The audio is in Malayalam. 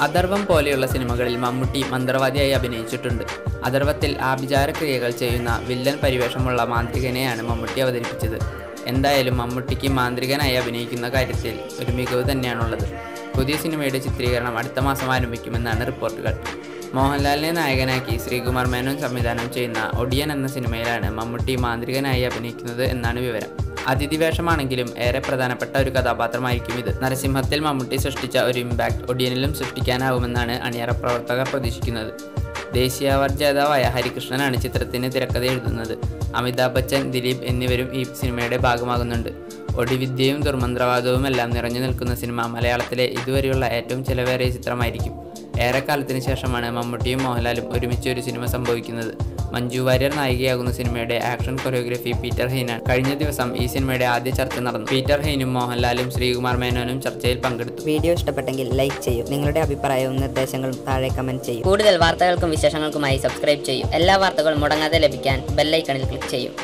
അഥർവം പോലെയുള്ള സിനിമകളിൽ മമ്മൂട്ടി മന്ത്രവാദിയായി അഭിനയിച്ചിട്ടുണ്ട്. അഥർവത്തിൽ ആഭിചാര ക്രിയകൾ ചെയ്യുന്ന വില്ലൻ പരിവേഷമുള്ള മാന്ത്രികനെയാണ് മമ്മൂട്ടി അവതരിപ്പിച്ചത്. എന്തായാലും മമ്മൂട്ടിക്ക് മാന്ത്രികനായി അഭിനയിക്കുന്ന കാര്യത്തിൽ ഒരു മികവ് തന്നെയാണുള്ളത്. പുതിയ സിനിമയുടെ ചിത്രീകരണം അടുത്ത മാസം ആരംഭിക്കുമെന്നാണ് റിപ്പോർട്ടുകൾ. മോഹൻലാലിനെ നായകനാക്കി ശ്രീകുമാർ മേനോൻ സംവിധാനം ചെയ്യുന്ന ഒടിയൻ എന്ന സിനിമയിലാണ് മമ്മൂട്ടി മാന്ത്രികനായി അഭിനയിക്കുന്നത് എന്നാണ് വിവരം. അതിഥി വേഷമാണെങ്കിലും ഏറെ പ്രധാനപ്പെട്ട ഒരു കഥാപാത്രമായിരിക്കും ഇത്. നരസിംഹത്തിൽ മമ്മൂട്ടി സൃഷ്ടിച്ച ഒരു ഇമ്പാക്ട് ഒടിയനിലും സൃഷ്ടിക്കാനാവുമെന്നാണ് അണിയറ പ്രവർത്തകർ പ്രതീക്ഷിക്കുന്നത്. ദേശീയ അവാർഡ് ജേതാവായ ഹരികൃഷ്ണനാണ് ചിത്രത്തിന് തിരക്കഥ എഴുതുന്നത്. അമിതാഭ് ബച്ചൻ ദിലീപ് എന്നിവരും ഈ സിനിമയുടെ ഭാഗമാകുന്നുണ്ട്. ഒടിവിദ്യയും ദുർമന്ത്രവാദവും എല്ലാം നിറഞ്ഞു നിൽക്കുന്ന സിനിമ മലയാളത്തിലെ ഇതുവരെയുള്ള ഏറ്റവും ചിലവേറിയ ചിത്രമായിരിക്കും. ഏറെക്കാലത്തിന് ശേഷമാണ് മമ്മൂട്ടിയും മോഹൻലാലും ഒരുമിച്ച് ഒരു സിനിമ സംഭവിക്കുന്നത്. മഞ്ജു വാര്യർ നായികയാകുന്ന സിനിമയുടെ ആക്ഷൻ കൊറിയോഗ്രഫി പീറ്റർ ഹെയ്നാണ്. കഴിഞ്ഞ ദിവസം ഈ സിനിമയുടെ ആദ്യ ചർച്ച നടന്നു. പീറ്റർ ഹെയ്നും മോഹൻലാലും ശ്രീകുമാർ മേനോനും ചർച്ചയിൽ പങ്കെടുത്തു. വീഡിയോ ഇഷ്ടപ്പെട്ടെങ്കിൽ ലൈക്ക് ചെയ്യൂ. നിങ്ങളുടെ അഭിപ്രായവും നിർദ്ദേശങ്ങളും താഴെ കമന്റ് ചെയ്യൂ. കൂടുതൽ വാർത്തകൾക്കും വിശേഷങ്ങൾക്കുമായി സബ്സ്ക്രൈബ് ചെയ്യൂ. എല്ലാ വാർത്തകളും മുടങ്ങാതെ ലഭിക്കാൻ ബെല്ലൈക്കണിൽ ക്ലിക്ക് ചെയ്യും.